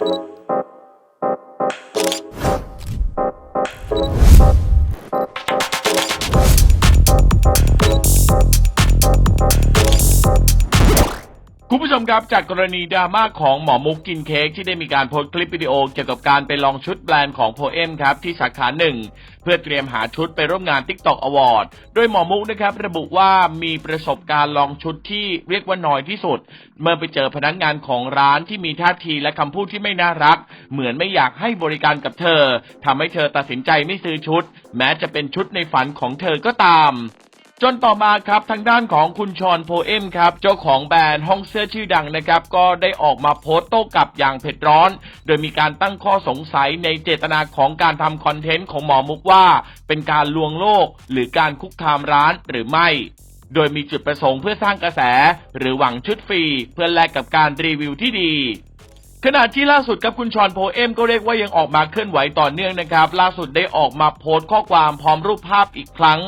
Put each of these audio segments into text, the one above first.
Thank you. คุณผู้ชมครับจากกรณีดราม่าของหมอมุกกินเค้กที่ได้มีการโพสต์คลิปวิดีโอเกี่ยวกับการไปลองชุดแบรนด์ของโพเอมครับที่สาขาหนึ่งเพื่อเตรียมหาชุดไปร่วมงาน TikTok Award โดยหมอมุกนะครับระบุว่ามีประสบการณ์ลองชุดที่เรียกว่าน้อยที่สุด เมื่อไปเจอพนักงานของร้านที่มีท่าทีและคำพูดที่ไม่น่ารัก เหมือนไม่อยากให้บริการกับเธอทำให้เธอตัดสินใจไม่ซื้อชุด แม้จะเป็นชุดในฝันของเธอก็ตาม จนต่อมาครับทางด้านของคุณชอนโพเอมครับ เจ้าของแบรนด์ห้องเสื้อชื่อดังนะครับ ก็ได้ออกมาโพสต์โต้กลับอย่างเผ็ดร้อน โดยมีการตั้งข้อสงสัยในเจตนาของการทำคอนเทนต์ของหมอมุกว่า เป็นการลวงโลก หรือการคุกคามร้านหรือไม่โดยมีจุดประสงค์เพื่อสร้างกระแส หรือหวังชุดฟรี เพื่อแลกกับการรีวิวที่ดี ขณะที่ล่าสุดครับคุณชอนโพเอมก็เรียกว่ายังออกมาเคลื่อนไหวต่อเนื่องนะครับ ล่าสุดได้ออกมาโพสต์ข้อความพร้อมรูปภาพอีกครั้ง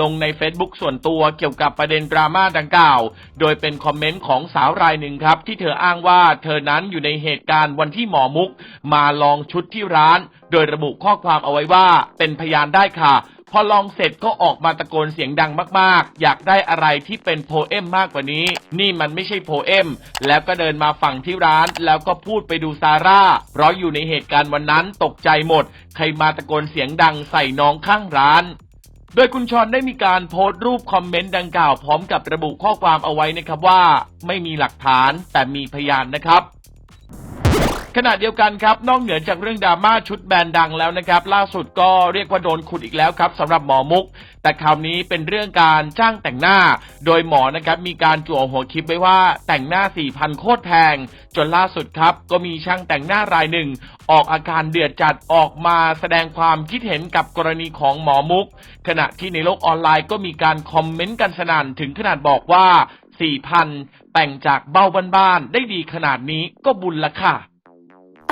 ลงใน Facebook ส่วนตัวเกี่ยวกับประเด็นดราม่าดังกล่าว โดยเป็นคอมเมนต์ของสาวรายหนึ่งครับ ที่เธออ้างว่าเธอนั้นอยู่ในเหตุการณ์วันที่หมอมุก มาลองชุดที่ร้าน โดยระบุข้อความเอาไว้ว่า เป็นพยานได้ค่ะพอลองเสร็จก็ออกมาตะโกนเสียงดังมากๆ อยากได้อะไรที่เป็นโพเอมมากกว่านี้ นี่มันไม่ใช่โพเอม แล้วก็เดินมาฝั่งที่ร้าน แล้วก็พูดไปดูซาร่า เพราะอยู่ในเหตุการณ์วันนั้นตกใจหมด ใครมาตะโกนเสียงดังใส่น้องข้างร้าน โดยคุณชอนได้มีการโพสต์รูปคอมเมนต์ดังกล่าวพร้อมกับระบุข้อความเอาไว้นะครับว่า ไม่มีหลักฐานแต่มีพยานนะครับ ขณะเดียวกันครับนอกเหนือจากเรื่องดราม่าชุดแบรนด์ดังแล้วนะครับ ล่าสุดก็เรียกว่าโดนขุดอีกแล้วครับสำหรับหมอมุก แต่คราวนี้เป็นเรื่องการจ้างแต่งหน้า โดยหมอนะครับมีการจั่วหัวคลิปไว้ว่าแต่งหน้า 4,000 โคตรแพง จนล่าสุดครับ ก็มีช่างแต่งหน้ารายหนึ่ง ออกอาการเดือดจัดออกมาแสดงความคิดเห็นกับกรณีของหมอมุก ขณะที่ในโลกออนไลน์ก็มีการคอมเมนต์กันสนั่นถึงขนาดบอกว่า 4,000 แต่งจากเบ้าบ้านๆได้ดีขนาดนี้ก็บุญละค่ะ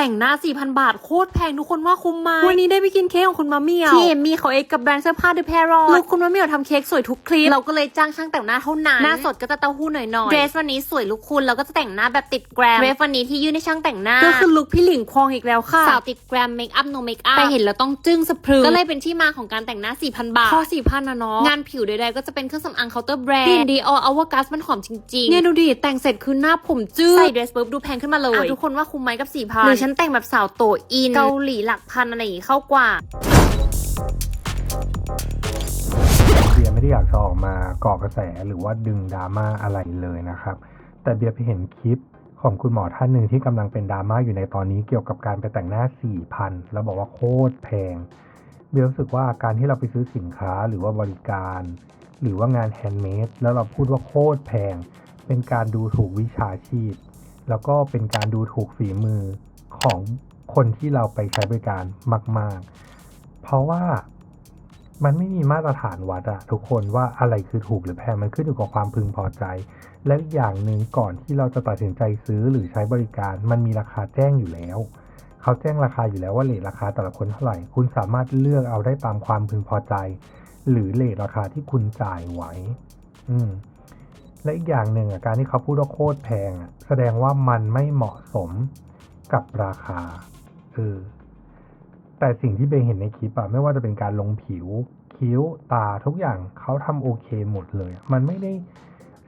แต่งหน้า 4,000 บาท โคตรแพงทุกคนว่าคุ้มไหมวันนี้ได้ไปกินเค้กของคุณมาเมียวที่เอมมี่เขาเอกกับแบรนด์เสื้อผ้าเดอะแพรอลูกคุณมาเมียวทำเค้กสวยทุกคลิป เราก็เลยจ้างช่างแต่งหน้าเท่านั้น หน้าสดก็จะเต้าหู้หน่อยๆเดรสวันนี้สวยลุกคุณเราก็จะแต่งหน้าแบบติดแกรมเดรสวันนี้ที่ยื่นให้ช่างแต่งหน้าก็คือลุคพี่หลิงควงอีกแล้วค่ะสาวติดแกรมเมคอัพโนเมคอัพแต่เห็นแล้วต้องจึ้งสะพรึงก็เลยเป็นที่มาของการแต่งหน้า 4,000 บาทพอ4,000นะเนาะงานผิวใดๆก็จะเป็นเครื่องสำอางเคาน์เตอร์แบรนด์กลิ่นดีอออวกัสมันหอมจริงๆเนี่ยดูดิแต่งเสร็จคือหน้าผมจืดใส่เดรสปุ๊บดูแพงขึ้นมาเลยทุกคนว่าคุ้มไหมกับ4,000หรือฉันแต่งแบบสาวโตอิน เกาหลีหลักพันอะไรอย่างงี้เข้ากว่าเบียร์ไม่ได้อยากจะออกมาก่อกระแสหรือว่าดึงดราม่าอะไรเลยนะครับ แต่เบียร์ไปเห็นคลิปของคุณหมอท่านหนึ่งที่กำลังเป็นดราม่าอยู่ในตอนนี้เกี่ยวกับการไปแต่งหน้า 4,000 แล้วบอกว่าโคตรแพง เบียร์รู้สึกว่าการที่เราไปซื้อสินค้าหรือว่าบริการ หรือว่างานแฮนด์เมดแล้วเราพูดว่าโคตรแพง เป็นการดูถูกวิชาชีพ แล้วก็เป็นการดูถูกฝีมือของคนที่เราไปใช้บริการมาก ๆ เพราะว่ามันไม่มีมาตรฐานวัดอะทุกคนว่าอะไรคือถูกหรือแพงมันขึ้นอยู่กับความพึงพอใจ และอีกอย่างหนึ่งก่อนที่เราจะตัดสินใจซื้อหรือใช้บริการ มันมีราคาแจ้งอยู่แล้วเขาแจ้งราคาอยู่แล้วว่าเลทราคาแต่ละคนเท่าไหร่ คุณสามารถเลือกเอาได้ตามความพึงพอใจ หรือเลทราคาที่คุณจ่ายไว้อืม และอีกอย่างหนึ่งอะการที่เขาพูดว่าโคตรแพงอะแสดงว่ามันไม่เหมาะสมกับราคาเออแต่สิ่งที่เบย์เห็นในคลิปอะไม่ว่าจะเป็นการลงผิว คิ้วตาทุกอย่างเขาทำโอเคหมดเลย มันไม่ได้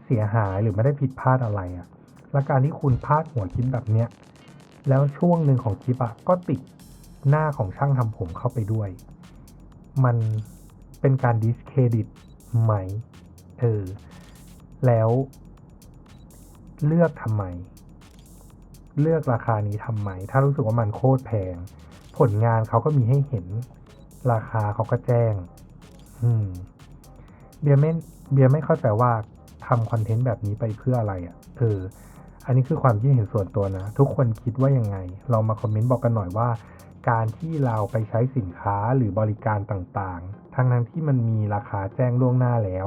เสียหายหรือไม่ได้ผิดพลาดอะไรอะและการที่คุณพลาดหัวคลิปแบบเนี้ยแล้วช่วงหนึ่งของคลิปอะก็ติดหน้าของช่างทำผมเข้าไปด้วย มันเป็นการดิสเครดิตไหมเออ แล้วเลือกทำไม เลือกราคานี้ทำไม ถ้ารู้สึกว่ามันโคตรแพง ผลงานเขาก็มีให้เห็น ราคาเขาก็แจ้ง อืม เบียร์ไม่เบียร์ไม่เข้าใจว่าทำคอนเทนต์แบบนี้ไปเพื่ออะไรอะ่ะเอออันนี้คือความคิดเห็นส่วนตัวนะ ทุกคนคิดว่ายังไงลองมาคอมเมนต์บอกกันหน่อยว่า การที่เราไปใช้สินค้าหรือบริการต่างๆ ทั้งนั้นที่มันมีราคาแจ้งล่วงหน้าแล้ว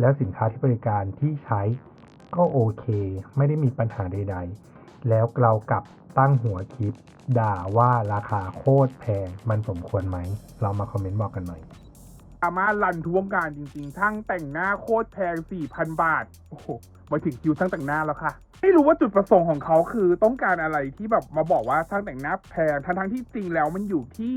แล้วสินค้าที่บริการที่ใช้ก็โอเค ไม่ได้มีปัญหาใด ๆ แล้วเรากลับตั้งหัวคลิป ด่าว่าราคาโคตรแพง มันสมควรไหม เรามาคอมเมนต์บอกกันหน่อยสาม่าลันทวงการจริงๆ ทั้งแต่งหน้าโคตรแพง 4,000 บาท โอ้โห มาถึงคิวทั้งแต่งหน้าแล้วค่ะ ไม่รู้ว่าจุดประสงค์ของเขาคือต้องการอะไรที่แบบมาบอกว่าช่างแต่งหน้าแพงทั้งทั้งที่จริงแล้วมันอยู่ที่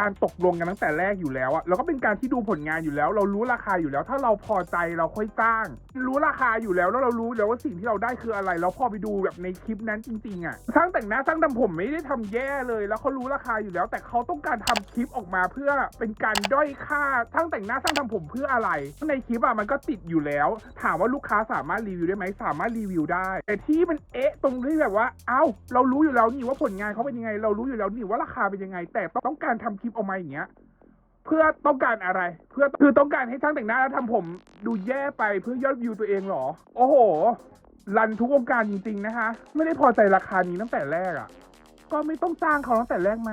การตกลงกันตั้งแต่แรกอยู่แล้วอะแล้วก็เป็นการที่ดูผลงานอยู่แล้ว เรารู้ราคาอยู่แล้ว ถ้าเราพอใจเราค่อยจ้าง รู้ราคาอยู่แล้วแล้วเรารู้แล้วว่าสิ่งที่เราได้คืออะไร แล้วพอไปดูแบบในคลิปนั้นจริงๆอะช่างแต่งหน้าช่างทำผมไม่ได้ทำแย่เลย แล้วเขารู้ราคาอยู่แล้ว แต่เขาต้องการทำคลิปออกมาเพื่อเป็นการด้อยค่าช่างแต่งหน้าช่างทำผมเพื่ออะไร ในคลิปอะมันก็ติดอยู่แล้ว ถามว่าลูกค้าสามารถรีวิวได้ไหมสามารถรีวิวได้แต่ที่มันเอ๊ะตรงที่แบบว่า เอ้า เรารู้อยู่แล้วนี่ว่าผลงานเขาเป็นยังไง เรารู้อยู่แล้วนี่ว่าราคาเป็นยังไง แต่ต้องการทำคลิปออกมาอย่างเงี้ย เพื่อต้องการอะไร เพื่อคือต้องการให้ช่างแต่งหน้าแล้วทำผมดูแย่ไปเพื่อยอดวิวตัวเองเหรอ โอ้โห รันทุกวงการจริง ๆ นะคะ ไม่ได้พอใจราคานี้ตั้งแต่แรกอะ่ะ ก็ไม่ต้องจ้างเขาตั้งแต่แรกไหม